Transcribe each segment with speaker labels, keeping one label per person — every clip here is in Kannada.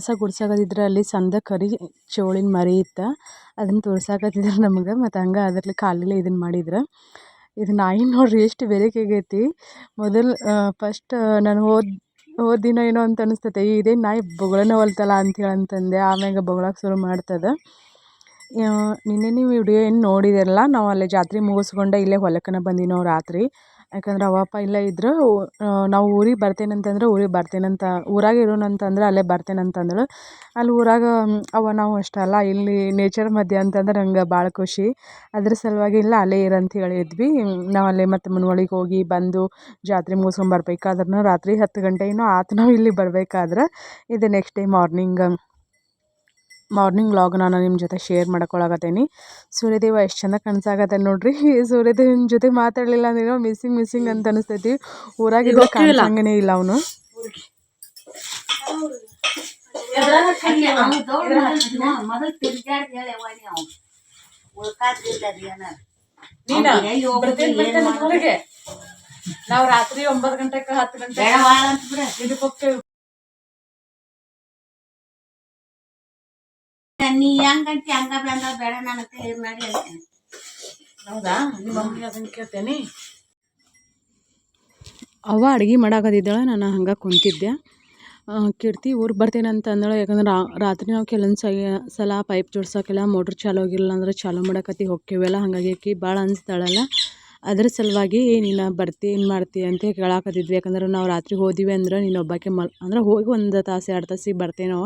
Speaker 1: ಕಸ ಗುಡ್ಸಾಕತ್ತಿದ್ರು ಅಲ್ಲಿ ಸಂದ ಕರಿ ಚೋಳಿನ ಮರಿ ಇತ್ತು. ಅದನ್ನು ತೋರ್ಸಾಕತ್ತಿದ್ರು ನಮಗೆ, ಮತ್ತು ಹಂಗೆ ಅದ್ರಲ್ಲಿ ಕಾಲಲ್ಲಿ ಇದನ್ನು ಮಾಡಿದ್ರು. ಇದು ನಾಯಿ ನೋಡ್ರಿ ಎಷ್ಟು ಬೆರಕೆ ಆಗೈತಿ ಮೊದಲು ಫಸ್ಟ್ ನಾನು ಹೋದ ಹೋದ ದಿನ ಏನೋ ಅಂತ ಅನಿಸ್ತೈತೆ, ಇದೇ ನಾಯಿ ಬೊಗಳನ ಹೊಲ್ತಲ್ಲ ಅಂಥೇಳಿ ಅಂತಂದೆ, ಆಮ್ಯಾಗ ಬೊಗಳಕ್ಕೆ ಶುರು ಮಾಡ್ತದೆ. ನಿನ್ನೆ ನೀವು ವಿಡಿಯೋ ಏನು ನೋಡಿದಿರಲ್ಲ, ನಾವು ಅಲ್ಲಿ ಜಾತ್ರೆ ಮುಗಿಸ್ಕೊಂಡೆ ಇಲ್ಲೇ ಹೊಲಕ್ಕನ ಬಂದಿನೋ ರಾತ್ರಿ. ಯಾಕಂದ್ರೆ ಅವ್ವ, ಅಪ್ಪ ಇಲ್ಲೇ ಇದ್ರೆ ನಾವು ಊರಿಗೆ ಬರ್ತೇನೆ ಅಂತಂದ್ರೆ ಊರಿಗೆ ಬರ್ತೇನಂತ ಊರಾಗ ಇರೋಣಂತಂದ್ರೆ ಅಲ್ಲೇ ಬರ್ತೇನಂತಂದಳು ಅಲ್ಲಿ ಊರಾಗ ಅವ್ವ, ನಾವು ಅಷ್ಟಲ್ಲ ಇಲ್ಲಿ ನೇಚರ್ ಮಧ್ಯ ಅಂತಂದ್ರೆ ನಂಗೆ ಭಾಳ ಖುಷಿ. ಅದ್ರ ಸಲುವಾಗಿ ಇಲ್ಲ, ಅಲ್ಲೇ ಇರು ಅಂತ ಹೇಳಿದ್ವಿ. ನಾವು ಅಲ್ಲೇ ಮತ್ತು ಮುನ್ವಳಿಗೆ ಹೋಗಿ ಬಂದು ಜಾತ್ರೆ ಮುಗಿಸ್ಕೊಂಡ್ ಬರ್ಬೇಕಾದ್ರೂ ರಾತ್ರಿ ಹತ್ತು ಗಂಟೆ ಏನೋ ಆತು, ನಾವು ಇಲ್ಲಿ ಬರ್ಬೇಕಾದ್ರೆ, ಇದು next day morning morning vlog ನಾನು ನಿಮ್ಮ ಜೊತೆ ಶೇರ್ ಮಾಡ್ಕೊಳಕತ್ತೀನಿ. ಸೂರ್ಯದೇವ ಎಷ್ಟು ಚಂದ ಕಾಣಿಸಾಕತ್ತೆ ನೋಡ್ರಿ. ಸೂರ್ಯದೇವನ ಜೊತೆ ಮಾತಾಡಲಿಲ್ಲ ಅಂದ್ರೆ ಮಿಸ್ಸಿಂಗ್ ಮಿಸ್ಸಿಂಗ್ ಅಂತ ಅನಿಸ್ತೈತಿ. ಊರಾಗಿದ್ದ ಕಾಣಿಸಂಗನೇ ಇಲ್ಲ ಅವನು.
Speaker 2: ನೀವು
Speaker 1: ರಾತ್ರಿ ಒಂಬತ್ತು ಗಂಟೆಗೆ ಹತ್ತು ಗಂಟೆ
Speaker 2: ಬೇಡವಾಳ ಅಂತ ಬಿಡ.
Speaker 1: ಇದಕ್ಕೆ ಹೋಗ್ತೇವೆ.
Speaker 2: ನೀ ಹೆಂಗಂತಿ ಹಂಗ ಬೇಡ ನನ್ನ ಮಾಡಿ ಹೇಳ್ತೇನೆ.
Speaker 1: ಹೌದಾ? ನಿಮ್ಮ ಮಮ್ಮಿ ಅದನ್ನ ಕೇಳ್ತೇನೆ. ಅವ್ವ ಅಡುಗೆ ಮಾಡಾಕತ್ತಿದ್ದಾಳೆ, ನಾನು ಹಂಗೆ ಕುಂತಿದ್ದೆ. ಕೀರ್ತಿ ಊರಿಗೆ ಬರ್ತೇನೆ ಅಂತ ಅಂದಳು, ಯಾಕಂದ್ರೆ ರಾತ್ರಿ ನಾವು ಕೆಲವೊಂದು ಸಲ ಪೈಪ್ ಜೋಡ್ಸೋಕೆಲ್ಲ ಮೋಟ್ರ್ ಚಾಲು ಆಗಿಲ್ಲ ಅಂದ್ರೆ ಚಾಲೂ ಮಾಡಕತ್ತಿ ಹೋಗ್ಕೇವೆಲ್ಲ ಹಾಗಾಗಿ ಆಕಿ ಭಾಳ ಅನ್ಸ್ತಾಳಲ್ಲ. ಅದ್ರ ಸಲುವಾಗಿ ನೀನು ಬರ್ತಿ, ಏನು ಮಾಡ್ತಿ ಅಂತ ಕೇಳಾಕತ್ತಿದ್ವಿ, ಯಾಕಂದ್ರೆ ನಾವು ರಾತ್ರಿ ಹೋದಿವಿ ಅಂದ್ರೆ ನೀನು ಒಬ್ಬಾಕೆ ಮಲ್ ಅಂದ್ರೆ ಹೋಗಿ ಒಂದು ತಾಸು, ಎರಡು ತಾಸಿಗೆ ಬರ್ತೇನೋ.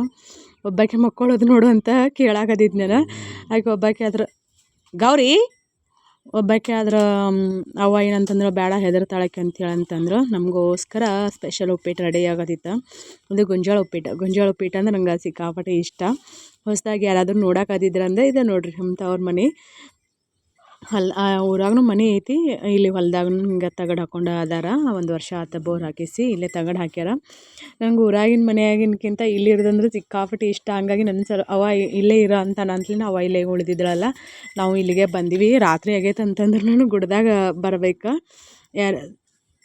Speaker 1: ಒಬ್ಬಾಕೆ ಮಕ್ಕೊಳ್ಳೋದು ನೋಡು ಅಂತ ಕೇಳಾಕತ್ತಿದ್ ನಾನು ಆಕೆ ಒಬ್ಬಾಕೆ ಆದ್ರೆ ಗೌರಿ ಒಬ್ಬಾಕೆ ಆದ್ರೆ ಅವ ಏನಂತಂದ್ರೆ ಬೇಡ ಹೆದರ್ತಾಳಕ್ಕೆ ಅಂತೇಳಿ ಅಂತಂದ್ರೆ ನಮಗೋಸ್ಕರ ಸ್ಪೆಷಲ್ ಉಪ್ಪಿಟ್ಟು ರೆಡಿ ಆಗತ್ತಿತ್ತು ಅದು ಗೊಂಜಾಳ ಉಪ್ಪಿಟ್ಟು ಗೊಂಜಾಳ ಉಪ್ಪಿಟ್ಟು ಅಂದ್ರೆ ನಂಗೆ ಸಿಕ್ಕಾಪಟ್ಟೆ ಇಷ್ಟ. ಹೊಸದಾಗಿ ಯಾರಾದರೂ ನೋಡೋಕಾದಿದ್ರಂದ್ರೆ ಇದೆ ನೋಡಿರಿ ಅಂಥವ್ರ ಮನೆ. ಹೊಲ್ ಊರಾಗೂ ಮನೆ ಐತಿ. ಇಲ್ಲಿ ಹೊಲ್ದಾಗೂ ಹಿಂಗೆ ತಗಡು ಹಾಕೊಂಡು ಅದಾರ. ಒಂದು ವರ್ಷ ಆತ ಬೋರ್ ಹಾಕಿಸಿ ಇಲ್ಲೇ ತಗಡು ಹಾಕ್ಯಾರ. ನಂಗೆ ಊರಾಗಿನ ಮನೆಯಾಗಿನ್ಕಿಂತ ಇಲ್ಲಿ ಇರೋದಂದ್ರೆ ಸಿಕ್ಕಾಪಟ್ಟೆ ಇಷ್ಟ. ಹಂಗಾಗಿ ನನ್ನ ಸರ್ ಅವ ಇಲ್ಲೇ ಇರೋ ಅಂತ ನಂತಲಿನ ಅವ ಇಲ್ಲೇ ಉಳಿದಿದ್ರಲ್ಲ, ನಾವು ಇಲ್ಲಿಗೆ ಬಂದೀವಿ. ರಾತ್ರಿ ಆಗೈತೆ ಅಂತಂದ್ರೂ ಗುಡ್ದಾಗ ಬರ್ಬೇಕು. ಯಾರು,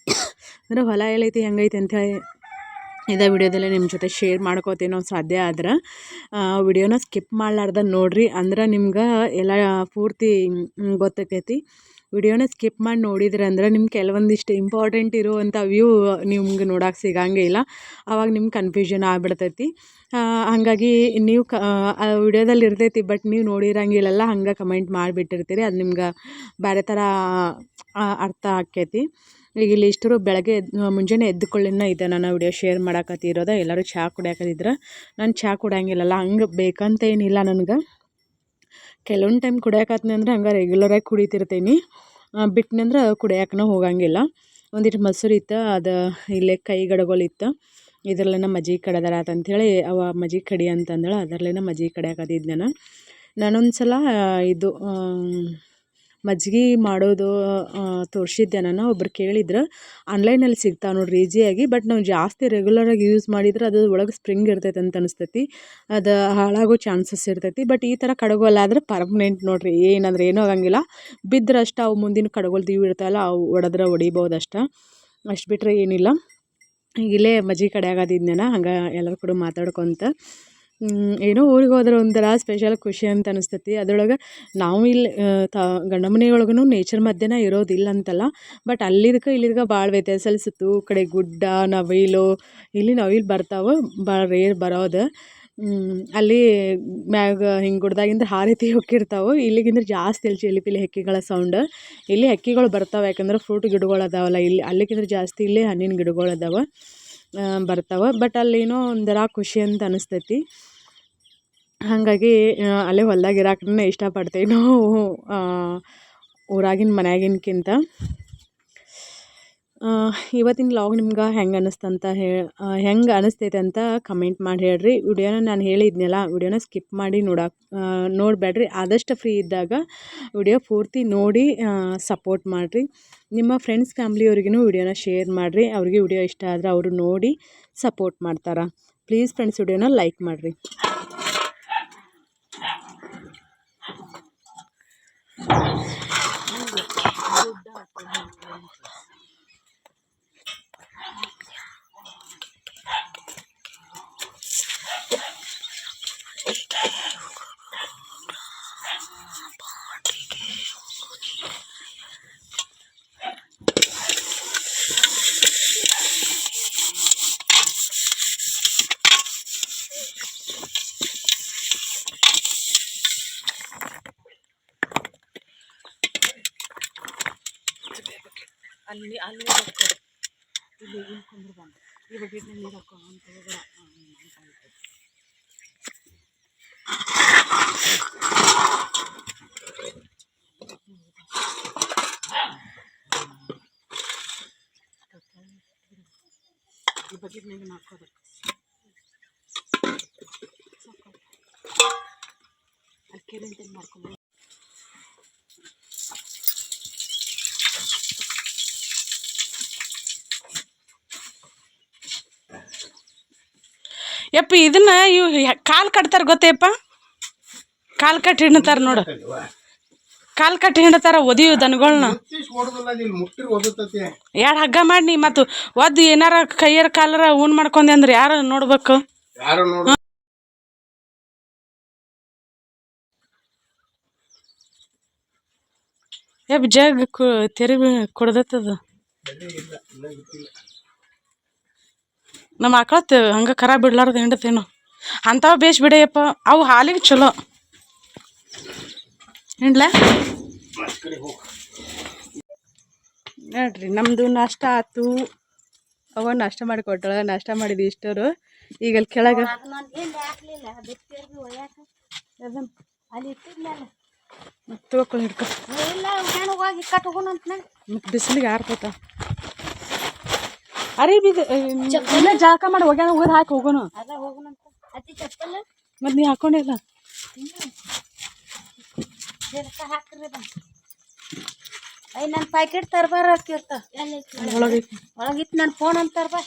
Speaker 1: ಅಂದ್ರೆ ಹೊಲ ಎಲ್ಲೈತಿ ಹೆಂಗೈತೆ ಅಂಥೇಳಿ ಇದೇ ವಿಡಿಯೋದಲ್ಲೇ ನಿಮ್ಮ ಜೊತೆ ಶೇರ್ ಮಾಡ್ಕೋತೀನಿ ನಾವು ಸಾಧ್ಯ ಆದ್ರೆ ವಿಡಿಯೋನ ಸ್ಕಿಪ್ ಮಾಡಲಾರ್ದ ನೋಡಿರಿ. ಅಂದ್ರೆ ನಿಮ್ಗೆ ಎಲ್ಲ ಪೂರ್ತಿ ಗೊತ್ತಾಕೈತಿ. ವಿಡಿಯೋನ ಸ್ಕಿಪ್ ಮಾಡಿ ನೋಡಿದ್ರೆ ಅಂದ್ರೆ ನಿಮ್ಗೆ ಕೆಲವೊಂದಿಷ್ಟು ಇಂಪಾರ್ಟೆಂಟ್ ಇರುವಂಥ ವ್ಯೂ ನಿಮ್ಗೆ ನೋಡೋಕೆ ಸಿಗಂಗೇ ಇಲ್ಲ. ಆವಾಗ ನಿಮ್ಗೆ ಕನ್ಫ್ಯೂಷನ್ ಆಗಿಬಿಡ್ತೈತಿ. ಹಾಗಾಗಿ ನೀವು ಕ ವಿಡಿಯೋದಲ್ಲಿ ಇರ್ತೈತಿ ಬಟ್ ನೀವು ನೋಡಿರಂಗಿಲ್ಲಲ್ಲ, ಹಂಗೆ ಕಮೆಂಟ್ ಮಾಡಿಬಿಟ್ಟಿರ್ತೀರಿ. ಅದು ನಿಮ್ಗೆ ಬೇರೆ ಥರ ಅರ್ಥ ಆಕೈತಿ ಈಗ ಇಲ್ಲಿ ಇಷ್ಟರು ಬೆಳಗ್ಗೆ ಮುಂಜಾನೆ ಎದ್ದುಕೊಳ್ಳಿನ ಇದೆ ನಾನು ವಿಡಿಯೋ ಶೇರ್ ಮಾಡಕತ್ತಿರೋದ. ಎಲ್ಲರೂ ಚಹಾ ಕುಡಿಯಾಕತ್ತಿದ್ರೆ. ನಾನು ಚಹಾ ಕುಡಿಯಂಗಿಲ್ಲಲ್ಲ, ಹಂಗೆ ಬೇಕಂತ ಏನಿಲ್ಲ ನನಗೆ. ಕೆಲವೊಂದು ಟೈಮ್ ಕುಡಿಯಾಕತ್ನಿ ಅಂದ್ರೆ ಹಂಗೆ ರೆಗ್ಯುಲರಾಗಿ ಕುಡಿತಿರ್ತೀನಿ. ಬಿಟ್ನಿ ಅಂದ್ರೆ ಕುಡಿಯಾಕನ ಹೋಗಂಗಿಲ್ಲ. ಒಂದಿಷ್ಟು ಮೊಸರು ಇತ್ತು, ಅದು ಇಲ್ಲೇ ಕೈ ಗಡಗೊಳಿತ್ತು ಇದ್ರಲ್ಲೇನ ಮಜ್ಜಿಗೆ ಕಡದಾರ ಅಂತೇಳಿ ಅವ ಮಜ್ಜಿಗೆ ಕಡಿ ಅಂತಂದಳು, ಅದರಲ್ಲೇನ ಮಜ್ಜಿಗೆ ಕಡಿಯಾಕತ್ತಿದ್ದೆ ನಾನು ನಾನೊಂದು ಸಲ ಇದು ಮಜ್ಜಿಗೆ ಮಾಡೋದು ತೋರಿಸಿದ್ದೆ ನಾನು ಒಬ್ರು ಕೇಳಿದ್ರು. ಆನ್ಲೈನಲ್ಲಿ ಸಿಗ್ತಾವೆ ನೋಡ್ರಿ ಈಸಿಯಾಗಿ ಬಟ್ ನಾವು ಜಾಸ್ತಿ ರೆಗ್ಯುಲರಾಗಿ ಯೂಸ್ ಮಾಡಿದ್ರೆ ಅದು ಒಳಗೆ ಸ್ಪ್ರಿಂಗ್ ಇರ್ತೈತೆ ಅಂತ ಅನಿಸ್ತೈತಿ. ಅದು ಹಾಳಾಗೋ ಚಾನ್ಸಸ್ ಇರ್ತೈತಿ. ಬಟ್ ಈ ಥರ ಕಡಗೋಲಾದ್ರೆ ಪರ್ಮನೆಂಟ್ ನೋಡ್ರಿ, ಏನಂದ್ರೆ ಏನೂ ಆಗಂಗಿಲ್ಲ. ಬಿದ್ದರೆ ಅಷ್ಟು ಅವು ಮುಂದಿನ ಕಡಗೋಲ್ದು ಇವು ಇರ್ತಾವಲ್ಲ ಅವು ಒಡೆದ್ರೆ ಒಡಿಬೋದು ಅಷ್ಟೆ. ಅಷ್ಟು ಬಿಟ್ಟರೆ ಏನಿಲ್ಲ. ಈಗ ಇಲ್ಲೇ ಮಜ್ಜಿಗೆ ಕಡಿಯಾಗತ್ತಿದ್ನೇನ ಹಂಗೆ ಎಲ್ಲರ ಕೂಡ ಮಾತಾಡ್ಕೊತ. ಏನೋ ಊರಿಗೆ ಹೋದ್ರೆ ಒಂಥರ ಸ್ಪೆಷಲ್ ಖುಷಿ ಅಂತ ಅನಿಸ್ತೈತಿ. ಅದ್ರೊಳಗೆ ನಾವು ಇಲ್ಲಿ ತ, ಗಂಡ ಮನೆಯೊಳಗೂ ನೇಚರ್ ಮಧ್ಯನೇ ಇರೋದಿಲ್ಲ ಅಂತಲ್ಲ. ಬಟ್ ಅಲ್ಲಿದಕ್ಕೆ ಇಲ್ಲಿದ್ಕೆ ಭಾಳ ವ್ಯತ್ಯಾಸ ಅಲ್ಲಿ ಸುತ್ತು ಕಡೆ ಗುಡ್ಡ, ನವಿಲು, ಇಲ್ಲಿ ನವಿಲು ಬರ್ತಾವೆ ಭಾಳ ರೇರ್ ಬರೋದು ಅಲ್ಲಿ ಮ್ಯಾಗ ಹಿಂಗೆ ಆ ರೀತಿ ಹೊಕ್ಕಿರ್ತಾವೆ. ಇಲ್ಲಿಗಿಂದ್ರೆ ಜಾಸ್ತಿ ಇಲ್ಲಿ ಚಿಲಿ ಪಿಲಿ ಹಕ್ಕಿಗಳ ಸೌಂಡ್ ಇಲ್ಲಿ ಹಕ್ಕಿಗಳು ಬರ್ತಾವೆ, ಯಾಕಂದ್ರೆ ಫ್ರೂಟ್ ಗಿಡಗಳು ಅದಾವಲ್ಲ. ಇಲ್ಲಿ ಅಲ್ಲಿಗಿಂದ್ರೆ ಜಾಸ್ತಿ ಇಲ್ಲಿ ಹಣ್ಣಿನ ಗಿಡಗಳು ಅದಾವೆ ಬರ್ತಾವೆ. ಬಟ್ ಅಲ್ಲೇನೋ ಒಂಥರ ಖುಷಿ ಅಂತ ಅನಿಸ್ತೈತಿ. ಹಾಗಾಗಿ ಅಲ್ಲೇ ಹೊಲ್ದಾಗ ಇರಾಕನೇ ಇಷ್ಟಪಡ್ತೀವಿ ನಾವು ಊರಾಗಿನ ಮನ್ಯಾಗಿನ್ಕಿಂತ. ಇವತ್ತಿನ ಲಾಗ್ ನಿಮ್ಗೆ ಹೆಂಗೆ ಅನ್ನಿಸ್ತಂತ ಹೇಳಿ ಹೆಂಗೆ ಅನಿಸ್ತೈತೆ ಅಂತ ಕಮೆಂಟ್ ಮಾಡಿ ಹೇಳ್ರಿ. ವಿಡಿಯೋನ ನಾನು ಹೇಳಿದ್ನಲ್ಲ, ವಿಡಿಯೋನ ಸ್ಕಿಪ್ ಮಾಡಿ ನೋಡಕ್ಕೆ ನೋಡಬೇಡ್ರಿ ಆದಷ್ಟು ಫ್ರೀ ಇದ್ದಾಗ ವಿಡಿಯೋ ಪೂರ್ತಿ ನೋಡಿ ಸಪೋರ್ಟ್ ಮಾಡಿರಿ. ನಿಮ್ಮ ಫ್ರೆಂಡ್ಸ್ ಫ್ಯಾಮ್ಲಿಯವ್ರಿಗೂ ವಿಡಿಯೋನ ಶೇರ್ ಮಾಡಿರಿ. ಅವ್ರಿಗೆ ವಿಡಿಯೋ ಇಷ್ಟ ಆದರೆ ಅವರು ನೋಡಿ ಸಪೋರ್ಟ್ ಮಾಡ್ತಾರೆ. ಪ್ಲೀಸ್ ಫ್ರೆಂಡ್ಸ್ ವಿಡಿಯೋನ ಲೈಕ್ ಮಾಡಿರಿ.
Speaker 3: Okay. ಅಲ್ಲಿ ಅಲ್ಲಿ ಇಲ್ಲಿ ಕುಂದ್ರ ಬಂದು ಈ ಬಗ್ಗೆ ನೀರು ಹಾಕೋ ಅಂತ ಹೋಗೋಣ ಈ ಬಕೆಟ್ನಾಗ ಹಾಕೋದು. ಅಲ್ಲಿ ಕೆರೆ ಮಾಡ್ಕೊಂಡು ಯಪ್ಪ ಇದನ್ನ ಇವ್ ಕಾಲು ಕಟ್ತಾರೆ ಗೊತ್ತೇಪ್ಪ? ಕಾಲು ಕಟ್ಟಿ ಹಿಡ್ತಾರೆ ನೋಡು. ಕಾಲು ಕಟ್ಟಿ ಹಿಡ್ತಾರ ಒದಿಯು
Speaker 4: ದನಗಳನ್ನ
Speaker 3: ಎರಡು ಹಗ್ಗ ಮಾಡಿ ನೀ ಮತ್ತು ಒದ್ದು ಏನಾರ ಕೈಯರ ಕಾಲರ ಊನ್ ಮಾಡ್ಕೊಂಡೆ ಅಂದ್ರೆ ಯಾರು ನೋಡ್ಬೇಕು? ಯಪ್ಪ ಜಗ್ ತೆರಿ ಕೊಡ್ದತ್ತದ? ನಮ್ಮ ಆಕಳ ಹಂಗೆ ಖರಾಬ್ ಬಿಡ್ಲಾರ್ದು ಹಿಂಡತೇನು. ಅಂಥವು ಬೇಸ್ ಬಿಡೆಯಪ್ಪ ಅವು ಹಾಲಿಗೆ ಚಲೋ. ಹಿಂಡ್ಲ ನೋಡ್ರಿ ನಮ್ಮದು ನಾಷ್ಟ ಆತು. ಅವ ನಾಷ್ಟ ಮಾಡಿ ಕೊಟ್ಟಳ ನಾಷ್ಟ ಮಾಡಿದ್ವಿ ಇಷ್ಟರು. ಈಗ ಅಲ್ಲಿ ಕೆಳಗೆ ತಗೋಕೊಳ್ಳಿ ಹಿಡ್ಕೊ.
Speaker 2: ಇಲ್ಲ ಹೆಣ್ಣು ಹೋಗಿ ಕಟ್ಕೊಂಡಂತ
Speaker 3: ಮತ್ತು ಬಿಸಿಲಿಗೆ ಆರ್ತತ ಅರಿ ಬೀಗ ಇಲ್ಲ ಜಾಕ ಮಾಡಿ ಹೋಗ್ಯಾನ ಊರು ಹಾಕಿ ಹೋಗೋಣ
Speaker 2: ಅದ ಹೋಗುಣಂತ ಅತಿ ಚಪ್ಪಲ್
Speaker 3: ಮತ್ತು ನೀ ಹಾಕೊಂಡಿಲ್ಲ
Speaker 2: ಗಿಡಕ ಹಾಕ್ರಿ ಬಾ ಐ ನನ್ನ ಪ್ಯಾಕೆಟ್ ತರಬಾರ ಹಾಕಿರ್ತ
Speaker 3: ಒಳಗೆ
Speaker 2: ಒಳಗಿತ್ತು ನನ್ನ ಫೋನ್ ಅಂತ ತರ್ಬಾ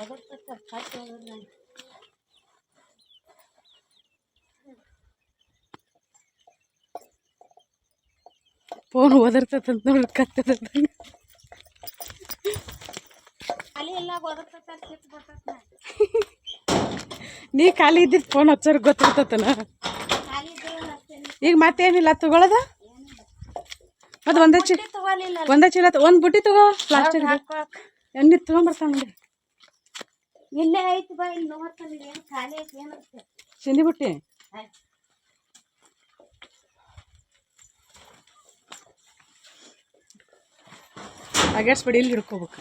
Speaker 2: ಒದರ್ತೈತೆ, ಕಟ್ ಹೋಗೋದ್ ನಂಗೆ.
Speaker 3: ಫೋನ್ ಓದಿರ್ತೈತಂತ ನೋಡಿ ಕತ್ತದ
Speaker 2: ಅಲ್ಲಿ ಎಲ್ಲ ಒದರ್ತೈತೆ ಅಂತ ಸಿಟ್ಟು ಬರ್ತೈತೆ ನಂಗೆ.
Speaker 3: ನೀ ಖಾಲಿ ಇದ್ದಿದ್ದು ಫೋನ್ ಹಚ್ಚೋರ್ ಗೊತ್ತಿರ್ತತನ? ಈಗ ಮತ್ತೇನಿಲ್ಲ ತಗೊಳದ? ಅದು ಒಂದೇ ಚೀಲ ಒಂದೇ ಚೀಲ ಒಂದು ಬುಟ್ಟಿ ತಗೋ ಪ್ಲಾಸ್ಟಿಕ್ ಎಣ್ಣೆ ತೊಗೊಂಬರ್ತಾನ ನೋಡಿ.
Speaker 2: ಇಲ್ಲೇ ಐತಿ ಬಾ ಇಲ್ಲಿ ನೋಡ್ತಾನೆ ಏನು ಖಾಲಿ ಐತಿ ಏನಂತೆ
Speaker 3: ಚಿನ್ನಿ ಬುಟ್ಟಿ? ಅಗ್ಯಾಡ್ಸ್ಬೇಡಿ ಇಲ್ಲಿ ಹಿಡ್ಕೋಬೇಕು.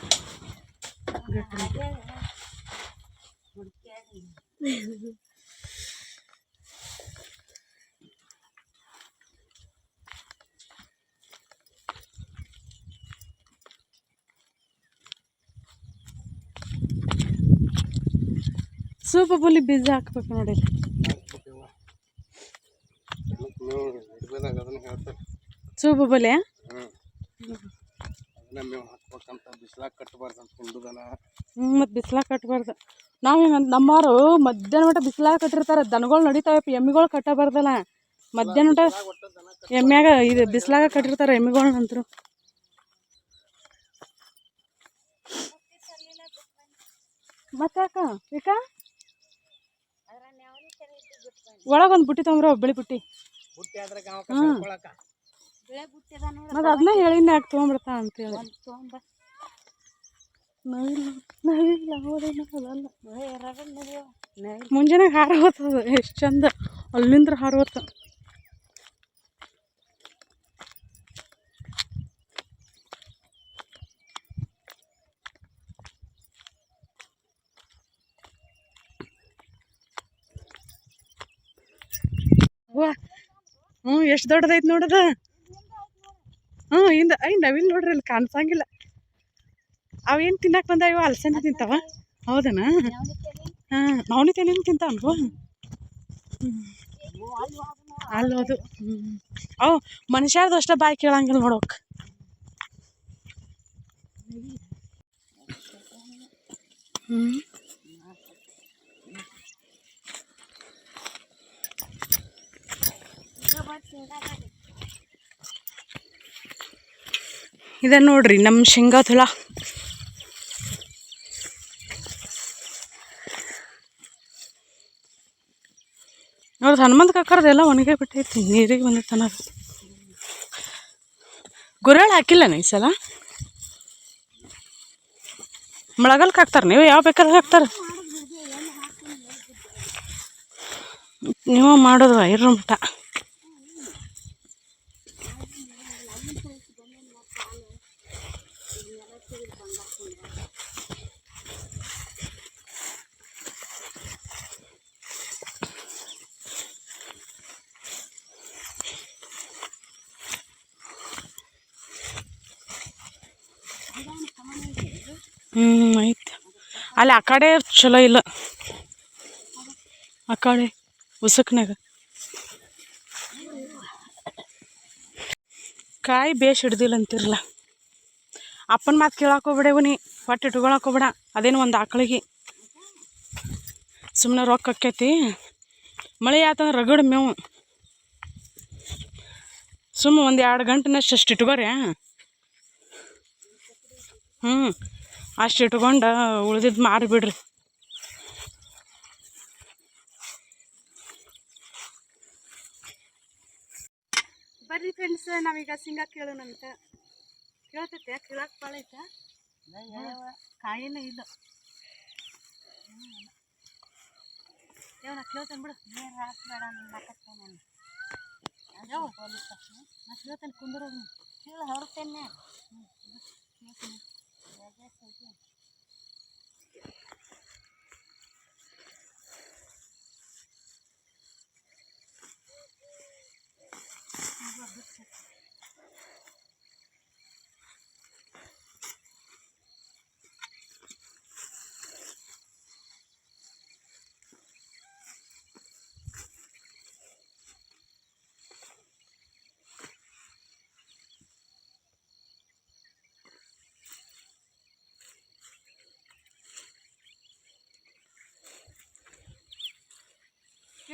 Speaker 3: ಸೂಪ ಬುಲಿ ಬೀಜ ಹಾಕ್ಬೇಕು ನೋಡಿ.
Speaker 4: ನೀವು ಮೇವು ಹಾಕ್ಬೇಕಂತ ಬಿಸ್ಲಾಗ ಕಟ್ಟಬಾರ್ದು ಅಂತ ಹಿಂಡುದನ
Speaker 3: ಹ್ಞೂ ಮತ್ತು ಬಿಸ್ಲಾಗ ಕಟ್ಟಬಾರ್ದು ನಾವು ಹಿಂಗೆ ನಮ್ಮವರು ಮಧ್ಯಾಹ್ನ ಮಟ್ಟ ಬಿಸ್ಲಾಗ ಕಟ್ಟಿರ್ತಾರೆ. ದನಗಳು ನಡಿತಾವಪ್ಪ ಎಮ್ಮಿಗಳು ಕಟ್ಟಬಾರ್ದಲ್ಲ. ಮಧ್ಯಾಹ್ನ ಮಟ್ಟ ಎಮ್ಮ್ಯಾಗ ಇದು ಬಿಸ್ಲಾಗ ಕಟ್ಟಿರ್ತಾರೆ ಎಮ್ಮಿಗಳನ್ನಂತರು ಮತ್ತೆ ಯಾಕ? ಈಗ ಒಳಗೊಂದು ಬುಟ್ಟಿ ತೊಗೊಂಬ್ರ ಬಿಳಿ ಬುಟ್ಟಿ.
Speaker 4: ಹುಟ್ಟಿ
Speaker 3: ಮತ್ತು ಅದನ್ನ ಹೇಳಿನ ಯಾಕೆ ತೊಗೊಂಬಿಡ್ತಾ ಅಂತೇಳಿ. ಮುಂಜಾನೆ ಹಾರ ಹೋಗ್ತದ ಎಷ್ಟು ಚಂದ. ಅಲ್ಲಿಂದ್ರ ಹಾರ ಹೋತ ಹ್ಞೂ ಎಷ್ಟು ದೊಡ್ಡದೈತೆ ನೋಡದ? ಹ್ಞೂ, ಇಂದ ಐ ನವಿಲ್ ನೋಡ್ರಿ, ಅಲ್ಲಿ ಕಾಣಿಸಂಗಿಲ್ಲ. ಅವೇನು ತಿನ್ನಕ್ಕೆ ಬಂದಾವ ಅಲಸಂದಿ ತಿಂತಾವ? ಹೌದನಾ? ಹಾಂ ನವನಿ ತೇನೇನು ತಿಂತಾವನ್ವ ಅಲ್ಲಿ ಹೌದು. ಹ್ಞೂ ಅವು ಮನುಷ್ಯರ್ದು ಅಷ್ಟೇ ಬಾಯಿ ಕೇಳಂಗಿಲ್ಲ ನೋಡೋಕೆ. ಹ್ಞೂ ಇದೆ ನೋಡ್ರಿ ನಮ್ಮ ಶೇಂಗಾ ಹೊಲ ನೋಡ್ರಿ ಹನುಮಂತ ಕಕ್ಕರ್ದೆಲ್ಲ ಒಣಗೇ ಬಿಟ್ಟೈತಿ, ನೀರಿಗೆ ಬಂದಿರ್ತಾನ ಗುರಾಳ್ ಹಾಕಿಲ್ಲನ ಈ ಸಲ? ಮಳೆಗಾಲಕ್ಕೆ ಹಾಕ್ತಾರೆ ನೀವು ಯಾವ ಬೇಕಾದ್ರೆ ಹಾಕ್ತಾರೆ. ನೀವು ಮಾಡೋದು ಐರ್ರ ಮಠ ಹ್ಞೂ ಐತೆ ಅಲ್ಲಿ, ಆ ಕಡೆ ಚಲೋ ಇಲ್ಲ. ಆ ಕಡೆ ಉಸುಕ್ನಾಗ ಕಾಯಿ ಬೇಷ್ ಹಿಡ್ದಿಲ್ಲ ಅಂತಿರಲ್ಲ. ಅಪ್ಪನ ಮಾತು ಕೇಳಕ್ಕೆ ಹೋಗ್ಬಿಡೇವು ನೀ ಒಟ್ಟು ಇಟ್ಕೊಳಕೋಬೇಡ ಅದೇನು ಒಂದು ಆಕಳಿಗೆ. ಸುಮ್ಮನೆ ರೊಕ್ಕ ಅಕ್ಕೈತಿ ಮಳೆ ಆತಂದ್ರೆ ರಗಡ್ ಮೇವು. ಸುಮ್ಮ ಒಂದು ಎರಡು ಗಂಟೆನಷ್ಟು ಅಷ್ಟು ಇಟ್ಕೋರಿ. ಹ್ಞೂ ಅಷ್ಟು ಇಟ್ಕೊಂಡು ಉಳ್ದಿದ್ದು ಮಾರಿಬಿಡ್ರಿ ಬರ್ರಿ ಫ್ರೆಂಡ್ಸ್ ನಾವೀಗ ಸಿಂಗ ಕೇಳೋಣ ಅಂತ ಕೇಳ್ತೈತೆ ಕೇಳಕ್ಕೆ ಭಾಳ ಐತೆ. ಕಾಯಿನೇ ಇಲ್ಲ. ಯಾವ ನಾ ಕೇಳ್ತೇನೆ ಬಿಡು.
Speaker 2: ನೀರು ಹಾಕ್ಬೇಡ ನಾನು
Speaker 3: ಯಾವ ನಾ ಕೇಳ್ತೇನೆ ಕುಂದ್ರೋದು
Speaker 2: ಕೀಳು ಹೊರತೇನೆ Vamos lá,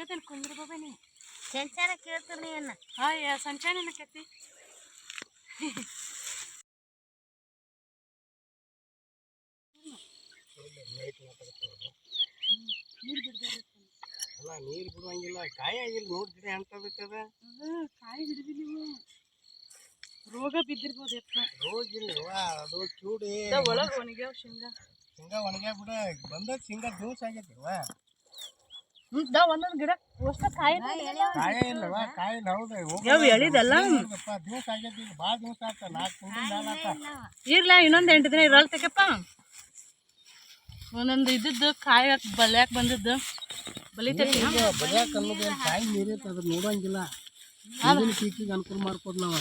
Speaker 3: ಕೇಳ್ತೇನೆ ಕುಂದ್ರ ಬಾಬಾ ನೀ
Speaker 2: ಚೆಂಚಾನ ಕೇಳ್ತೀನಿ ಅನ್ನ
Speaker 3: ಹಾಯ್ ಸಂಚಾನ ಏನಕ್ಕೈತಿ
Speaker 4: ಅಲ್ಲ ನೀರು ಬಿಡುವಂಗಿಲ್ಲ ಕಾಯಿ ಆಗಿಲ್ಲ ನೋಡ್ತೀರಿ ಅಂತದಕ್ಕದ
Speaker 3: ಕಾಯಿ ಹಿಡಿದಿಲ್ಲ ನೀವು. ರೋಗ ಬಿದ್ದಿರ್ಬೋದು ರೋಗ
Speaker 4: ಇಲ್ಲ ಅದು ಚೂಡಿ.
Speaker 3: ಒಳಗೆ ಒಣಗ್ಯಾವ ಶೇಂಗಾ.
Speaker 4: ಶೇಂಗಾ ಒಣಗ್ಯಾವ ಬಿಡ ಬಂದಾಗ ಶೇಂಗಾ ಜ್ಯೂಸ್ ಆಗೈತಿವ
Speaker 3: ಹ್ಞೂ ದಾ ಒಂದೊಂದು ಗಿಡ. ಅಷ್ಟ ಕಾಯಿ
Speaker 4: ಕಾಯ ಇಲ್ಲವ ಕಾಯಿ ಹೌದು.
Speaker 3: ಯಾವ ಎಳಿದಲ್ಲ?
Speaker 4: ಜ್ಯೂಸ್ ಆಗೈತಿ ಈಗ ಭಾಳ ಜ್ಯೂಸ್ ಆತ ನಾಲ್ಕು ತಿಂಗಳ ಮ್ಯಾಲ
Speaker 3: ಇರ್ಲ ಇನ್ನೊಂದು ಎಂಟು ದಿನ ಇರಲ್ಲ ತೆಗಪ್ಪ ಒಂದೊಂದು ಇದ್ದದ್ದು ಕಾಯಿ ಬಲ್ಯಾಕ ಬಂದಿದ್ದು. ಬಲಿತೈತಿ
Speaker 4: ಈಗ ಬಲಿಯಾಕ ಅನ್ನೋದು ಏನು ಕಾಯಿ ನೀರೈತೆ ಅದ್ರ ನೋಡಂಗಿಲ್ಲ. ಪೀಕಿಗೆ ಅನುಕೂಲ ಮಾಡ್ಕೋದು ನಾವು.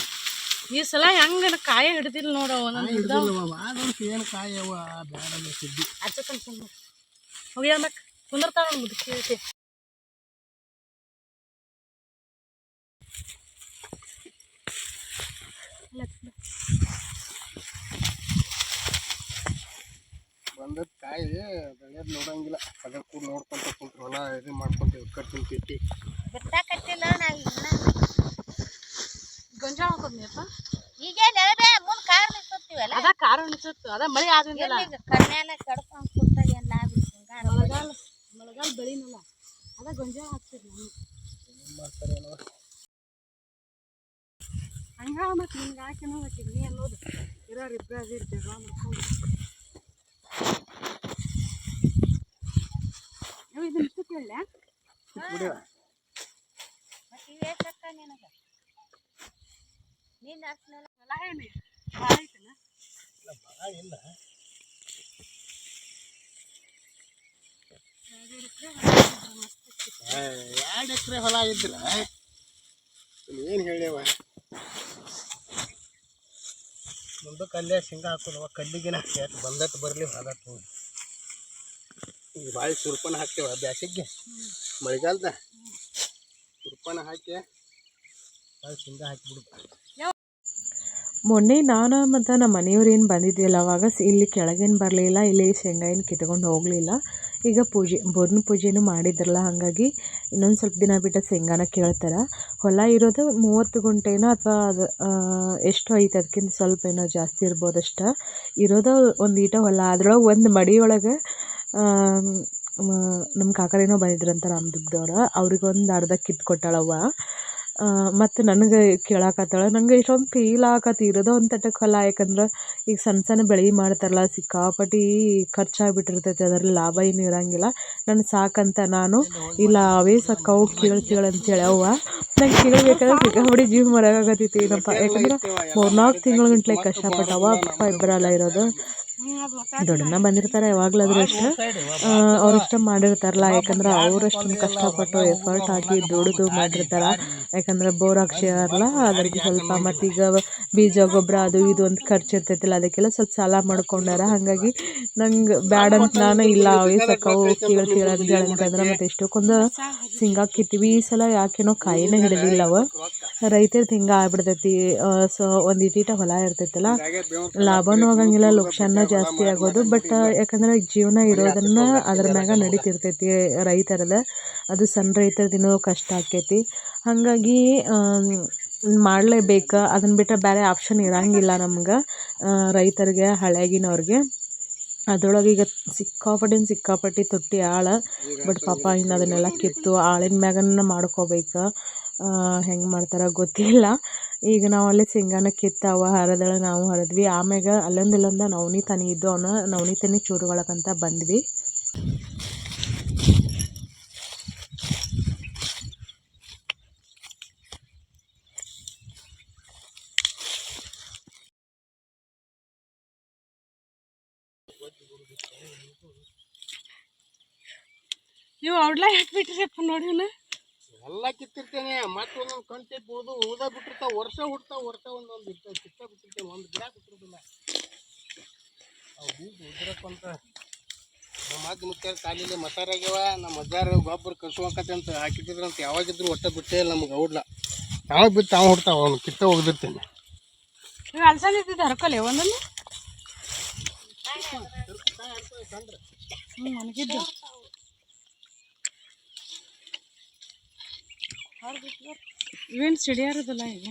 Speaker 3: ಈ ಸಲ ಹೆಂಗ ಕಾಯಿ ಹಿಡಿದಿಲ್ಲ ನೋಡು ಒಂದೊಂದು
Speaker 4: ಹಿಡಿದಿಲ್ಲವ ಆದಷ್ಟು ಏನು ಕಾಯಿ ಅವ ಬೇಡ ಸಿದ್ದಿ.
Speaker 3: ಹಚ್ಚತನ ಸುಮ್ಮನೆ ಹೋಗಿ ಮಕ್ ಮುದುಕಿ
Speaker 4: ಬಂದದ ಕಾಯಿ ಬೆಳೆಯೋದು ನೋಡಂಗಿಲ್ಲ. ಅದ್ರ ಕೂಡ ನೋಡ್ಕೊಂತ ಕುಂತ್ರು ಹೊಲ ಇದು ಮಾಡ್ಕೊಂತ ಕಟ್ಟಿನ ತಿಟ್ಟಿ
Speaker 2: ಕಟ್ಟಿಲ್ಲ ನಾವು ಇನ್ನ
Speaker 3: ಗೊಂಜಾಳ ಹಾಕೋದ್ನಿಯಪ್ಪ
Speaker 2: ಈಗೇನು ಹೇಳ್ಬೇ ಮುಂದೆ ಕಾರ್ ನಿಂತಿರ್ತೀವಲ್ಲ
Speaker 3: ಅದ ಕಾರ ಅನಿಸುತ್ತ ಅದ ಮಳೆ ಆದ್ರಿಂದಲ್ಲ
Speaker 2: ಈಗ ಕರ್ನ್ಯಾಲ ಕಡ್ಕೊಂಡು ಕುಂತಾಗ ಎಲ್ಲ
Speaker 3: ಮಳೆಗಾಲ ಮಳೆಗಾಲ ಬೆಳಿನಲ್ಲ ಅದ ಗೊಂಜಾಳ ಹಾಕ್ತೀರಿ ನಾನು
Speaker 4: ಮಾಡ್ತಾರೇನೋ
Speaker 3: ಹಂಗ ಮತ್ತೆ ನಿಮ್ಗೆ ಹಾಕಿನೂ ಹಾಕಿ ನೀ ಅನ್ನೋದು. ಇರೋರು ಇಬ್ಬರು ಅದಿರ್ತೀವಿ ಮಾಡ್ಕೊಂಡು ನೀವು ಇದನ್ನ ಇಷ್ಟು ಕೇಳಲೆ
Speaker 4: ಬಿಡಿವ
Speaker 2: ಮತ್ತೆ ಇವೇ ಸಕ್ಕ ನಿನಗೆ ನಿನ್ನ ಅಷ್ಟನೆಲ್ಲ
Speaker 3: ಹೊಲ ಏನು ಭಾಳ ಐತನ
Speaker 4: ಭಾಳ ಇಲ್ಲ ಎರಡು ಎಕರೆ ಹೊಲ ಇದ್ರ ಏನು ಹೇಳ್ಯವ? ಮುಂದಕ್ಕೆ ಅಲ್ಲೇ ಶೇಂಗಾ ಹಾಕೋದವ ಕಲ್ಲಿಗಿನ ಬಂದಟ್ಟು ಬರಲಿ ಹಾದಟ್ಟು ಈಗ ಭಾಳ ಸುರ್ಪನ ಹಾಕ್ತೇವ ಬ್ಯಾಸಿಗೆ, ಮಳೆಗಾಲದ. ಸುರ್ಪನ ಹಾಕಿ ಭಾಳ ಚಿಂದ ಹಾಕಿಬಿಡುದು
Speaker 5: ಮೊನ್ನೆ ನಾನು ಮತ್ತು ನಮ್ಮ ಮನೆಯವ್ರು ಏನು ಬಂದಿದ್ವಲ್ಲ ಅವಾಗ ಇಲ್ಲಿ ಕೆಳಗೇನು ಬರಲಿಲ್ಲ, ಇಲ್ಲಿ ಶೇಂಗಾ ಏನು ಕಿತ್ಕೊಂಡು ಹೋಗಲಿಲ್ಲ. ಈಗ ಪೂಜೆ, ಬೋರ್ನ ಪೂಜೆನೂ ಮಾಡಿದ್ರಲ್ಲ, ಹಾಗಾಗಿ ಇನ್ನೊಂದು ಸ್ವಲ್ಪ ದಿನ ಬಿಟ್ಟು ಶೇಂಗಾನ ಕೇಳ್ತಾರೆ. ಹೊಲ ಇರೋದು ಮೂವತ್ತು ಗುಂಟೆನೋ ಅಥವಾ ಅದು ಎಷ್ಟು ಐತೆ, ಅದಕ್ಕಿಂತ ಸ್ವಲ್ಪ ಏನೋ ಜಾಸ್ತಿ ಇರ್ಬೋದು ಅಷ್ಟೇ ಇರೋದು ಒಂದು ಈಟ ಹೊಲ, ಅದ್ರೊಳಗೆ ಒಂದು ಮಡಿಯೊಳಗೆ ನಮ್ಮ ಕಾಕರೇನೋ ಬಂದಿದ್ರಂತ ರಾಮದುರ್ಗದವ್ರು. ಅವ್ರಿಗೆ ಒಂದು ಅರ್ಧ ಕಿತ್ತು ಕೊಟ್ಟಾಳವ್ವ. ಮತ್ತು ನನಗೆ ಕೇಳಾಕತ್ತಾಳ ನನಗೆ ಇಷ್ಟೊಂದು ಫೀಲ್ ಆಗತ್ತೆ ಇರೋದೋ ಒಂದು ತಟಕ್ ಹೊಲ, ಯಾಕಂದ್ರೆ ಈಗ ಸಣ್ಣ ಸಣ್ಣ ಬೆಳೆ ಮಾಡ್ತಾರಲ್ಲ, ಸಿಕ್ಕಾಪಟ್ಟಿ ಖರ್ಚಾಗ್ಬಿಟ್ಟಿರ್ತೈತೆ, ಅದ್ರಲ್ಲಿ ಲಾಭ ಏನು ಇರೋಂಗಿಲ್ಲ. ನಾನು ಸಾಕಂತ ನಾನು, ಇಲ್ಲ, ಅವೇ ಸಾಕವು ಕೇಳು ಕೇಳು ಅಂತೇಳಿ ನಂಗೆ ಕೇಳಬೇಕಾದ್ರೆ ಸಿಕ್ಕಾಪಟ್ಟಿ ಜೀವ ಮರಗಾಗತ್ತೈತಿ ಏನಪ್ಪ. ಯಾಕಂದ್ರೆ ಮೂರ್ನಾಲ್ಕು ತಿಂಗಳ ಗಂಟ್ಲೆ ಕಷ್ಟಪಟ್ಟವ ಇಬ್ಬರಲ್ಲ ಇರೋದು. ದೊಡ್ಡಣ್ಣ ಬಂದಿರ್ತಾರೆ ಯಾವಾಗಲಾದ್ರೂ ಅಷ್ಟೇ. ಅವ್ರ ಇಷ್ಟ ಮಾಡಿರ್ತಾರಲ್ಲ ಯಾಕಂದ್ರೆ ಅವ್ರು ಅಷ್ಟೊಂದು ಕಷ್ಟಪಟ್ಟು ಎಫರ್ಟ್ ಹಾಕಿ ದುಡಿದು ಮಾಡಿರ್ತಾರ. ಯಾಕಂದ್ರೆ ಬೋರ್ ಹಾಕ್ಸಿರಲ್ಲ ಅದ್ರಿಗೆ ಸ್ವಲ್ಪ ಮತ್ತೀಗ ಬೀಜ ಗೊಬ್ಬರ ಅದು ಇದು ಅಂತ ಖರ್ಚು ಇರ್ತೈತಿಲ್ಲ ಅದಕ್ಕೆಲ್ಲ ಸ್ವಲ್ಪ ಸಾಲ ಮಾಡ್ಕೊಂಡಾರ. ಹಾಗಾಗಿ ನಂಗೆ ಬ್ಯಾಡ ಅಂತ ನಾನು ಇಲ್ಲ ಅವೇ ಸಕ್ಕವು ಕೇಳ್ತೀರ ಅಂತಂದ್ರೆ ಮತ್ತೆ ಎಷ್ಟಕ್ಕೊಂದು ಸಿಂಗಾಕಿತ್ತೀವಿ ಈ ಸಲ ಯಾಕೇನೋ ಕಾಯಿನೇ ಹಿಡಿದಿಲ್ಲ ಅವ. ರೈತರದ್ದು ಹಿಂಗೆ ಆಗ್ಬಿಡ್ತೈತಿ. ಸೊ ಒಂದು ಇಟೀಟ ಹೊಲ ಇರ್ತೈತಲ್ಲ ಲಾಭನೂ ಆಗಂಗಿಲ್ಲ ಜಾಸ್ತಿ ಆಗೋದು ಬಟ್ ಯಾಕಂದ್ರೆ ಜೀವನ ಇರೋದನ್ನ ಅದ್ರ ಮ್ಯಾಗ ನಡೀತಿರ್ತೈತಿ ರೈತರದ ಅದು ಸಣ್ಣ ರೈತರದಿನ ಕಷ್ಟ ಆಕೈತಿ. ಹಾಗಾಗಿ ಮಾಡಲೇಬೇಕು. ಅದನ್ನ ಬಿಟ್ಟರೆ ಬೇರೆ ಆಪ್ಷನ್ ಇರಂಗಿಲ್ಲ ನಮ್ಗೆ ರೈತರಿಗೆ ಹಳೆಗಿನವ್ರಿಗೆ ಅದ್ರೊಳಗೆ ಈಗ ಸಿಕ್ಕಾಪಟ್ಟೆ ಸಿಕ್ಕಾಪಟ್ಟೆ ತೊಟ್ಟಿ ಆಳ. ಬಟ್ ಪಾಪ ಇನ್ನು ಅದನ್ನೆಲ್ಲ ಕಿತ್ತು ಆಳಿನ ಮ್ಯಾಗನ ಮಾಡ್ಕೋಬೇಕು. ಹೆಂಗೆ ಮಾಡ್ತಾರೋ ಗೊತ್ತಿಲ್ಲ. ಈಗ ನಾವು ಅಲ್ಲೇ ಶೇಂಗಾನ ಕಿತ್ತು ಅವ ಹರಿದಳ ನಾವು ಹರಿದ್ವಿ. ಆಮ್ಯಾಗ ಅಲ್ಲೊಂದು ಇಲ್ಲೊಂದು ನವನಿ ತನಿ ಇದ್ದು ಅವನು ನವನಿ ತನಿ ಚೂರುಗಳಕ್ಕಂತ ಬಂದ್ವಿ.
Speaker 3: ಇವು ಅಪ್ಪ ಹಾಕ್ಬಿಟ್ರಿಪ್ಪ ನೋಡಿನ
Speaker 4: ಎಲ್ಲ ಕಿತ್ತಿರ್ತೇನೆ ಮತ್ತೆ ಒಂದೊಂದು ಕಂಟೆ ಬೋದು ಉಳ್ದ ಬಿಟ್ಟಿರ್ತಾವ ವರ್ಷ ಹುಡ್ತಾವ ವರ್ಷ ಒಂದೊಂದು ಇರ್ತಾವ ಕಿತ್ತ ಬಿಟ್ಟಿರ್ತೇನೆ ಒಂದು ಗಿಡ ಬಿಟ್ಟಿರ್ತಿಲ್ಲ ಅವು ಬೀಜ ಉದ್ರಕ್ಕಂತ ನಮ್ಮ ಅಜ್ಜ ಮುಖ್ಯ ಕಾಲಿಲಿ ಮಸಾರಾಗ್ಯವ ನಮ್ಮ ಅಜ್ಜಾರ ಗೊಬ್ಬರ ಕಸುವಂಕತೆ ಅಂತ ಹಾಕಿಟ್ಟಿದ್ರಂತ ಯಾವಾಗಿದ್ರು ಒಟ್ಟ ಬಿಟ್ಟೇ ನಮ್ಗೆ ಔಡ್ಲ. ಯಾವಾಗ ಬಿಟ್ಟು ತಾವು ಹುಡ್ತಾವ ಅವ್ನು ಕಿತ್ತ ಹೋಗ್ದಿರ್ತೇನೆ
Speaker 3: ಇವು ಅಲ್ಸಂದ ಇದ್ದಿದ್ದು ಹರ್ಕೊಲೆ ಒಂದೊಂದು? ಹ್ಞೂ ನನಗಿದ್ದು. ಇವೇನು ಸಿಡಿಯಾರದಲ್ಲ ಈಗ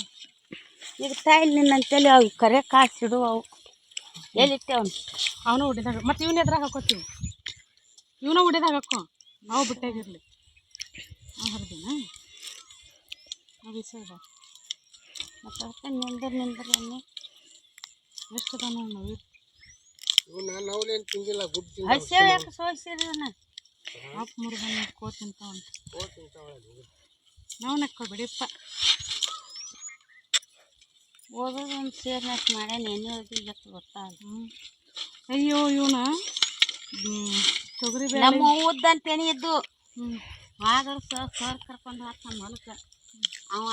Speaker 2: ಈಗ ತಾಯಿಲ್ ನಿನ್ನಂತೇಳಿ ಅವು ಕರೆ ಕಾಸಿಡು ಅವು ಎಲ್ಲಿಟ್ಟೆ ಅವನು?
Speaker 3: ಅವನು ಹೊಡಿದಾಗ ಮತ್ತು ಇವನ್ನ ಎದ್ರಾಗ ಹಾಕೋತೀವಿ ಇವನ ಹೊಡಿದಾಗ ಹಾಕೋ. ನಾವು ಬಿಟ್ಟಾಗಿರಲಿ. ಹರಿದಿನ? ನಾವು ಬಿಸಾಗ
Speaker 2: ಮತ್ತೆ ಅದಕ್ಕೆ ನಿಂದ್ರ ನಿಂದ್ರ ಅನ್ನಿ
Speaker 3: ಎಷ್ಟು ಅದಾವ ನೋಡಿ ನಾವು?
Speaker 4: ನಾವ್ಲೇನು ತಿಂದಿಲ್ಲ ಗುಡ್
Speaker 2: ಹಸಿವೆ ಯಾಕೆ ಸೋಸಿರಿ ಅವನ್ನ
Speaker 3: ಆಪ್ ಮುರಿದ ಕೋತಿ ತಿಂತಾವ ನಾವು ನಕ್ಕೋ ಬಿಡಿಪ್ಪ.
Speaker 2: ಓದೋದು ಒಂದು ಸೇರ್ನಾಕ್ ಮಾಡ್ಯಾನ ಎಣ್ಣೆ ನೆನೆಯೋದು ಗೊತ್ತಾಗಲ್ಲ
Speaker 3: ಹ್ಞೂ ಅಯ್ಯೋ ಇವನ ತೊಗರಿ ಬೇಳೆ.
Speaker 2: ನಮ್ಮ ಉದ್ದಂತ ಎಣ್ಣೆ ಇದ್ದು. ಆದ್ರೆ ಸರ್ ಸರ್ ಕರ್ಕೊಂಡು ಹೋಗ್ತ ನಮ್ಮ ಹೊಲಕ್ಕೆ. ಅವ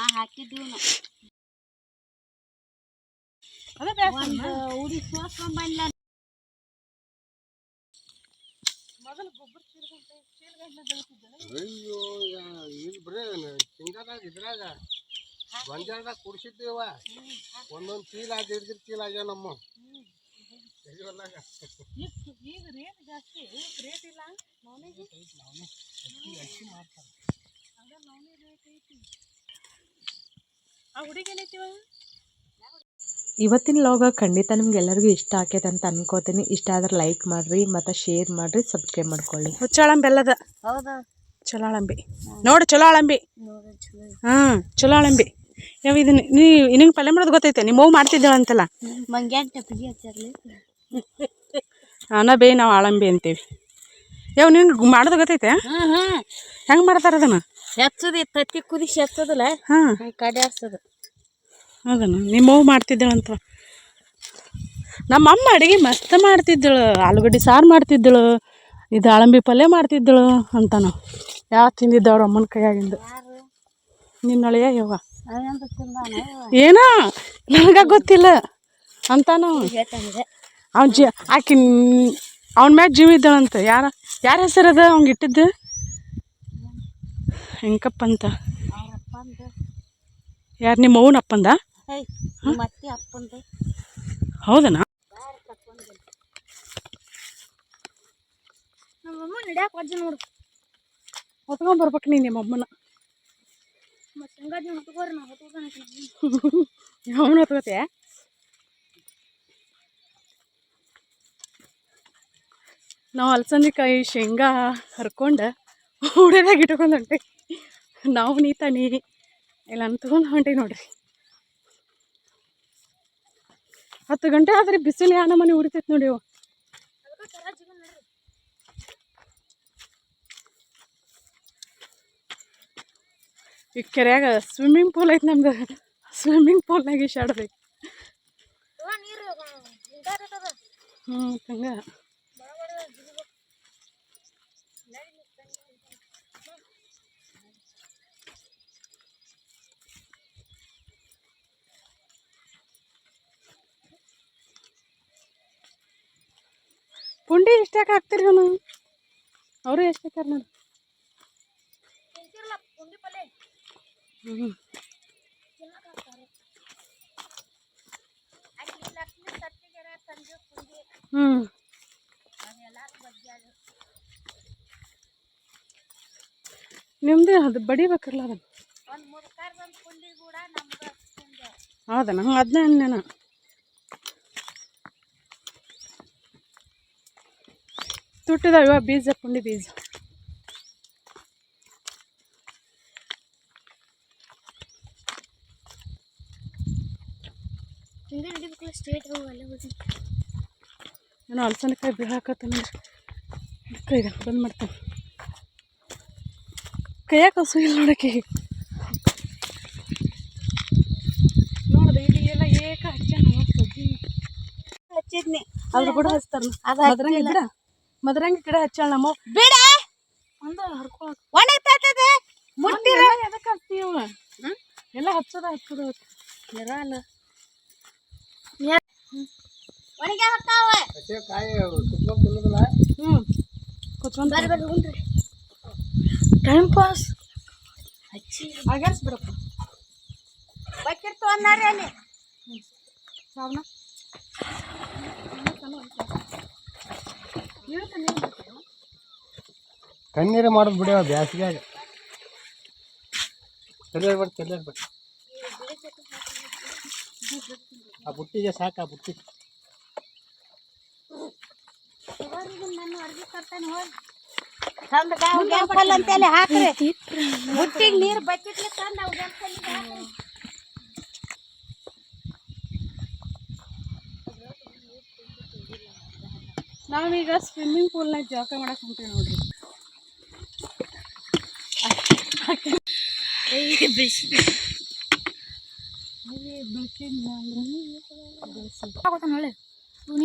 Speaker 3: ಅದೇ ಸೋಸ್ಕೊಂಡ್
Speaker 2: ಒಂದು ಉಡಿ ಸೋಸ್ಕೊಂಬಂದ
Speaker 4: ಅಯ್ಯೋ ಇಲ್ಲಿ ಬರೀ ಶೇಂಗಾದಾಗ ಇದ್ರಾಗ ಗೊಂಜಾಳದಾಗ ಕುಡ್ಸಿದ್ದೀವ ಒಂದೊಂದು ಚೀಲ ಅದು ಹಿಡ್ದಿರ್ ಚೀಲ ಆಗ್ಯಾವ ನಮ್ಮ.
Speaker 3: ಜಾಸ್ತಿ ಆ ಹುಡುಗಿ
Speaker 5: ಇವತ್ತಿನ ಲಾಗ ಖಂಡಿತ ನಿಮ್ಗೆಲ್ಲರಿಗೂ ಇಷ್ಟ ಆಕೈತೆ ಅಂತ ಅನ್ಕೋತೀನಿ. ಇಷ್ಟ ಆದ್ರೆ ಲೈಕ್ ಮಾಡಿರಿ ಮತ್ತು ಶೇರ್ ಮಾಡಿರಿ ಸಬ್ಸ್ಕ್ರೈಬ್ ಮಾಡ್ಕೊಳ್ಳಿ.
Speaker 3: ಹುಚ್ಚಾಳಂಬಿ ಎಲ್ಲದ
Speaker 2: ಹೌದು?
Speaker 3: ಚಲೋ ಅಳಂಬಿ ನೋಡು ಚಲೋ ಅಳಂಬಿ
Speaker 2: ನೋಡಿ ಚಲೋ
Speaker 3: ಹಾಂ ಚಲೋ ಅಳಂಬಿ ಯಾವ ಇದು ನೀ ನಿನಗೆ ಪಲ್ಯ ಮಾಡೋದು ಗೊತ್ತೈತೆ? ನಿಮ್ಮ ಅವ್ವ ಮಾಡ್ತಿದ್ದಾಳ ಅಂತಲ್ಲ?
Speaker 2: ಮಂಗ್ಯಾನ್ ಟಪಿಗೆ ಹಚ್ಚಾರ್ಲಿ.
Speaker 3: ಅನ್ನ ಬೇ ನಾವು ಆಳಂಬಿ ಅಂತೀವಿ. ಯಾವ ನಿನ್ಗೆ ಮಾಡೋದು ಗೊತ್ತೈತೆ? ಹೆಂಗ್ ಮಾಡ್ತಾರ ಅದನ್ನು?
Speaker 2: ಹೆಚ್ಚದ ತತ್ತಿ ಕುದಿಸಿ ಹೆಚ್ಚದಲ್ಲ?
Speaker 3: ಹಾಂ.
Speaker 2: ಕಡೆ ಹಚ್ಚದು
Speaker 3: ಅದನ್ನು ನಿಮ್ಮ ಮಾಡ್ತಿದ್ದಳಂತ. ನಮ್ಮಮ್ಮ ಅಡುಗೆ ಮಸ್ತ್ ಮಾಡ್ತಿದ್ದಳು ಆಲೂಗಡ್ಡೆ ಸಾರು ಮಾಡ್ತಿದ್ದಳು ಇದು ಆಳಂಬಿ ಪಲ್ಯ ಮಾಡ್ತಿದ್ದಳು ಅಂತಾನು. ಯಾವ ತಿಂದಿದ್ದೆ ಅವ್ರ ಅಮ್ಮನ ಕೈಯಾಗಿಂದ. ನಿನ್ನೊಳೆಯ ಯವ್ವ. ಏನೋ ನನಗೆ ಗೊತ್ತಿಲ್ಲ ಅಂತಾನು.
Speaker 2: ನಾವು
Speaker 3: ಅವ್ನ ಜಿ ಆಕಿ ಅವ್ನ ಮ್ಯಾಗ ಜೀವ ಇದ್ದಾಳಂತ. ಯಾರ ಯಾರ ಹೆಸರದ ಅವ್ನಿಗೆ ಇಟ್ಟಿದ್ದು? ಹೆಂಕಪ್ಪ ಅಂತ ಯಾರು ನಿಮ್ಮ ಅವ್ವನ ಹೌದನಾ?
Speaker 2: ನಮ್ಮಮ್ಮ ನಡ್ಯಾಕ ವಜ್ಜ ನೋಡು.
Speaker 3: ಹೊತ್ಕೊಂಡ್ ನೀನು ನಿಮ್ಮ ಅಮ್ಮನ
Speaker 2: ನಾ
Speaker 3: ಅವನು ಹೊತ್ಕೋತೆ ನಾವು ಅಲಸಂದಿಕಾಯಿ ಶೇಂಗಾ ಹರ್ಕೊಂಡು ಹುಡಿದಾಗ ಇಟ್ಕೊಂಡು ಹೊಂಟೆ ನಾವು ನೀತಾನಿ ಇಲ್ಲ ಅಂತಕೊಂಡು ಹೊಂಟೆ ನೋಡ್ರಿ. ಹತ್ತು ಗಂಟೆ ಆದ್ರೆ ಬಿಸಿಲು ಯಾನ ಮನೆ ಉರಿತೈತೆ ನೋಡಿ ಈ ಕೆರೆಯಾಗ ಸ್ವಿಮ್ಮಿಂಗ್ ಪೂಲ್ ಐತೆ ನಮ್ದು. ಸ್ವಿಮ್ಮಿಂಗ್ ಪೂಲ್ನಾಗ ಈಶಾಡ್ಬೇಕು ಹ್ಞೂ ಹಂಗ. ಪುಂಡಿ ಎಷ್ಟಾಕ ಹಾಕ್ತೀರಿ ಅವನು ಅವರು ಎಷ್ಟು ಹಾಕ್ಯಾರ ನೋಡಿ. ಹ್ಞೂ ಹ್ಞೂ ನಿಮ್ದೇ ಅದು ಬಡಿಬೇಕಲ್ಲ ಅದನ್ನು? ಹೌದಾ? ನಂಗೆ ಅದನ್ನ ಅನ್ನೇನ. ತುಟ್ಟಿದಾವ ಬೀಜ ಪುಂಡಿ ಬೀಜ. ನಾನು ಅಲಸಂದಕಾಯಿ ಬೀಳಾಕತ್ತೇನೆ ಕೈಗ ಬಂದ್ ಮಾಡ್ತೇನೆ. ಕೈಯಾಕ ಹಸು ಇಲ್ಲ ನೋಡಕ್ಕೆ? ನೋಡ್ದೆ ಇಲ್ಲಿ ಎಲ್ಲ ಏಕ ಹಚ್ಚಾನ ಸಜ್ಜಿ
Speaker 2: ಹಚ್ಚಿದ್ನಿ.
Speaker 3: ಅದ್ರ ಕೂಡ ಹಚ್ತಾರ.
Speaker 2: ಅದ್
Speaker 3: ಮದ್ರಂಗಿ ಗಿಡ ಹಚ್ಚಾಳ ನಮ್ಮ
Speaker 2: ಬಿಡ.
Speaker 3: ಒಂದ ಹರ್ಕೊಳಕ್
Speaker 2: ಒಣಗ್ತದೆ ಮುಟ್ಟಿರ
Speaker 3: ಎದಕ್ಕೆ ಹಚ್ತೀವ ಎಲ್ಲ ಹಚ್ಚದ ಹಚ್ಚದ
Speaker 4: ಕಾಯಿ ಕುತ್ಕೊಂಡ್ ತಿನ್ನೋದಿಲ್ಲ
Speaker 3: ಹ್ಞೂ ಕೊಚ್ಕೊಂಡ್
Speaker 2: ಬರ್ರಿ ಬರ್ರಿ ಹುನ್ರಿ ಟೈಮ್ ಪಾಸ್ ಹಚ್ಚಿ.
Speaker 3: ಆಗ್ಯಾರ್ಸ್ ಬಿಡಪ್ಪ
Speaker 2: ಬಕೆಟ್ ತೊಗೊಂಡಾರಿ ಅಲ್ಲಿ
Speaker 3: ಸಾವನ.
Speaker 4: ಕಣ್ಣೀರು ಮಾಡೋದು ಬಿಡ್ಯಾವ ಬ್ಯಾಸಿಗ್ಯಾಗ. ತಲೆ ಬಿಟ್ಟು ತಲೆ ಬಿಟ್ಟು ಆ ಬುಟ್ಟಿಗೆ ಸಾಕು, ಆ ಬುಟ್ಟಿ.
Speaker 2: ನನ್ನ ಅರ್ಜಿ ತರ್ತಾನೆ ಹೋಗಿ ತಂದ ಗಾವ್ ಅಂತೇಳಿ ಹಾಕ್ರಿ. ಬುಟ್ಟಿಗೆ ನೀರು ಬಕೆಟ್ಲೆ ತಂದು ಅವ್
Speaker 3: ನಾವೀಗ ಸ್ವಿಮ್ಮಿಂಗ್ ಪೂಲ್ನಾಗ ಜಳಕ ಮಾಡಕ್ ಹೊಂಟೀವಿ ನೋಡ್ರಿ.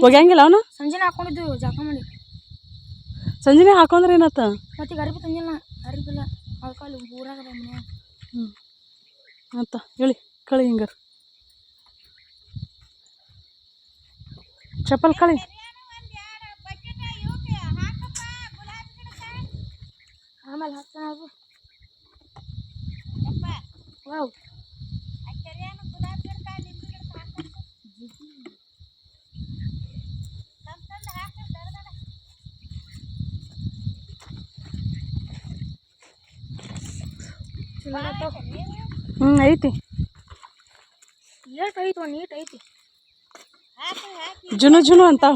Speaker 3: ಒಗ್ಯಂಗಿಲ್ಲ ಅವನು?
Speaker 2: ಸಂಜೆನ ಹಾಕೊಂಡಿದ್ದು ಜಾಕ ಮಾಡಿ.
Speaker 3: ಸಂಜೆನೆ ಹಾಕೊಂಡ್ರೆ ಏನತ್ತ
Speaker 2: ಮತ್ತೆ ಅರಿಬಿ ತಂದಿಲ್ಲ ಅರಿಬಿಲ್ಲ ಅದಕ್ಕೆ ಊರಾಗ ಮನೆ
Speaker 3: ಹ್ಞೂ ಅಂತ ಹೇಳಿ ಕಳಿ ಹಿಂಗಾರ. ಚಪ್ಪಲ್ ಕಳಿ.
Speaker 2: ಆಮೇಲೆ ಹಾಕ್ತಾನ ಅದು ವಾವ್
Speaker 3: ಹ್ಞೂ ಐತಿ
Speaker 2: ಲೇಟ್ ಐತಿ ನೀಟ್ ಐತಿ
Speaker 3: ಜುನು ಜುನು ಅಂತಾವ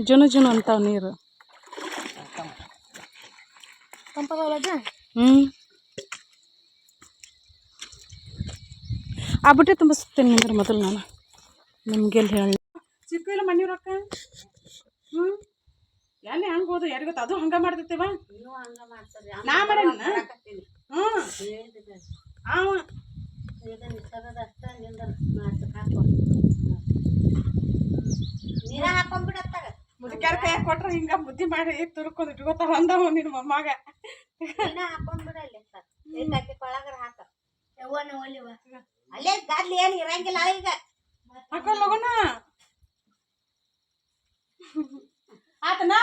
Speaker 3: ಜುನು ಜುನು ಅಂತಾವ ನೀರು ಹ್ಞೂ ಆ ಬಟ್ಟೆ ತುಂಬಿಸ್ತೇನೆ ನಿಂದ್ರೆ ಮೊದಲು ನಾನು. ನಿಮ್ಗೆ ಎಲ್ಲಿ ಹೇಳಿ? ಸಿಕ್ಕಿಲ್ಲ ಮನೆ ರೊಕ್ಕ? ಹ್ಞೂ ಎಲ್ಲಿ ಹಂಗೆ ಹೋದ? ಯಾರಿಗೆ ಗೊತ್ತ? ಅದು ಹಂಗೆ ಮಾಡ್ತೈತಿವ ನಾ ಮಾಡೇನ? ಹ್ಞೂ ಅವ
Speaker 2: ನೀರ ಹಾಕೊಂಡ್ಬಿಡತ್ತಾಗ
Speaker 3: ಮುದುಕ್ಯಾರ ಕೈ ಕೊಟ್ರೆ ಹಿಂಗ ಬುದ್ಧಿ ಮಾಡಿ ತುರ್ಕೊಂಡು ಇಟ್ಕೋತಾವ ಅಂದವ
Speaker 2: ನಿನ್ ಮೊಮ್ಮಗ. ಅಲ್ಲೇ ಗಾದ್ಲಿ ಏನು ಇರಂಗಿಲ್ಲ ಈಗ.
Speaker 3: ಹಾಕೊಂಡು ಹೋಗೋಣ ಆತನಾ?